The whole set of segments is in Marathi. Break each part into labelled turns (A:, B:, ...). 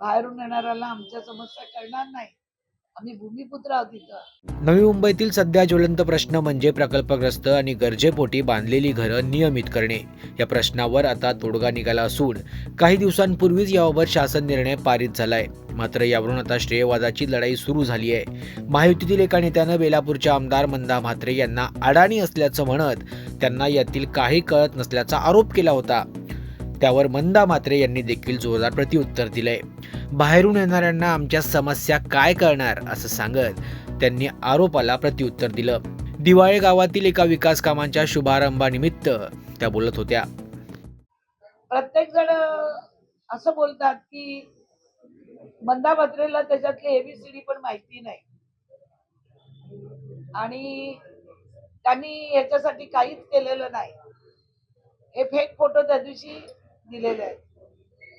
A: बाहेरून येणाऱ्याला आमच्या समस्या कळणार नाही. आम्ही भूमिपुत्र आहोत इथं.
B: नवी मुंबईतील सध्या ज्वलंत प्रश्न म्हणजे प्रकल्पग्रस्त आणि गरजेपोटी बांधलेली घरं नियमित करणे. या प्रश्नावर आता तोडगा निघाला असून काही दिवसांपूर्वीच याबाबत शासन निर्णय पारित झालाय. मात्र यावरून आता श्रेयवादाची लढाई सुरू झाली आहे महायुतीतील एका नेत्यानं बेलापूरच्या आमदार मंदा म्हात्रे यांना अडाणी असल्याचं म्हणत त्यांना यातील काही कळत नसल्याचा आरोप केला होता. त्यावर मंदा मात्रे यांनी देखील जोरदार प्रतिउत्तर दिलंय. बाहेरून येणाऱ्यांना आमच्या समस्या काय करणार असं सांगत त्यांनी आरोपाला प्रतिउत्तर दिलं. दिवाळे गावातील एका विकास कामांच्या शुभारंभानिमित्त त्या बोलत होत्या.
A: प्रत्येक जण असं बोलतात की मंदा मात्रेला त्याच्यातली एबीसीडी पण माहिती नाही. आणि त्यांनी याच्यासाठी काहीच केलेलं नाही. हे फेक फोटो त्या दिवशी दिलेले आहेत.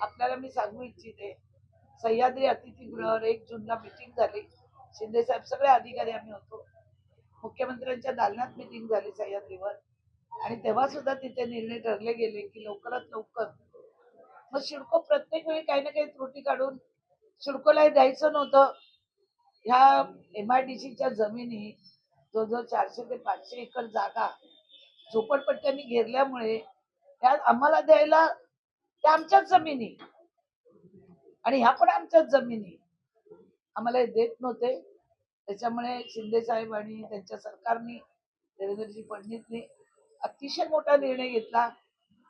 A: आपल्याला मी सांगू इच्छिते सह्याद्री अतिथीगृहावर एक जूनला मिटिंग झाली. शिंदे साहेब सगळे अधिकारी आम्ही होतो. मुख्यमंत्र्यांच्या दालनात मिटिंग झाली सह्याद्रीवर. आणि तेव्हा सुद्धा तिथे निर्णय ठरले गेले की लवकरात लवकर. मग शिडको प्रत्येक वेळी काही ना काही त्रुटी काढून शिडकोलाही द्यायचं नव्हतं. ह्या एम आय डी सीच्या जमिनी जवळजवळ चारशे ते पाचशे एकर जागा झोपडपट्ट्यांनी घेरल्यामुळे त्यात आम्हाला द्यायला त्या आमच्याच जमिनी. आणि ह्या पण आमच्याच जमिनी. आम्हाला देत नव्हते. त्याच्यामुळे शिंदे साहेब आणि त्यांच्या सरकारने देवेंद्रजी फडणवीसने अतिशय मोठा निर्णय घेतला.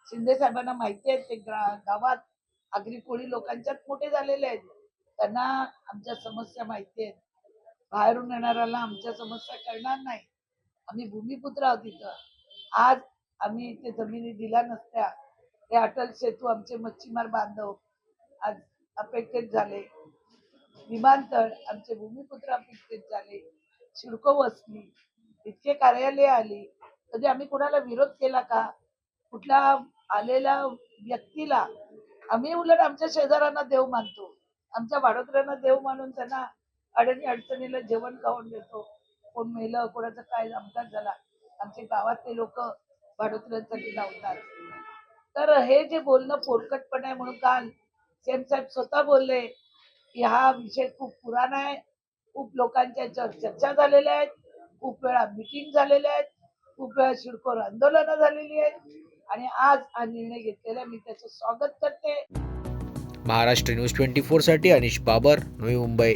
A: शिंदे साहेबांना माहिती आहे ते गावात आगरी कोळी लोकांच्यात मोठे झालेले आहेत. त्यांना आमच्या समस्या माहिती आहेत. बाहेरून येणाऱ्याला आमच्या समस्या कळणार नाही. आम्ही भूमिपुत्र आहोत तिथं आज आम्ही ते जमिनी दिल्या नसत्या. हे अटल सेतू आमचे मच्छीमार बांधव आज अपेक्षित झाले. विमानतळ आमचे भूमिपुत्र अपेक्षित झाले. शिडको वसली इतके कार्यालय आली. कधी आम्ही कुणाला विरोध केला का? कुठला आलेल्या व्यक्तीला आम्ही उलट आमच्या शेजाऱ्यांना देव मानतो. आमच्या भाडोत्र्यांना देव मानून त्यांना अडणी अडचणीला जेवण खाऊन देतो. कोण मेलं कोणाचा काय अपघात झाला. आमचे गावातले लोक भाडोत्र्यांसाठी लावतात तर हे जे बोलणं पोरकटपण आहे म्हणून काल सेम साहेब स्वतः बोलले की हा विषय खूप पुराणा आहे. खूप लोकांच्या चर्चा झालेल्या आहेत. खूप वेळा मिटिंग झालेल्या आहेत. खूप वेळा शिडकोर आंदोलनं झालेली आहेत. आणि आज हा निर्णय घेतलेला मी त्याचं स्वागत करते.
B: महाराष्ट्र न्यूज ट्वेंटी फोरसाठी अनिश बाबर नवी मुंबई.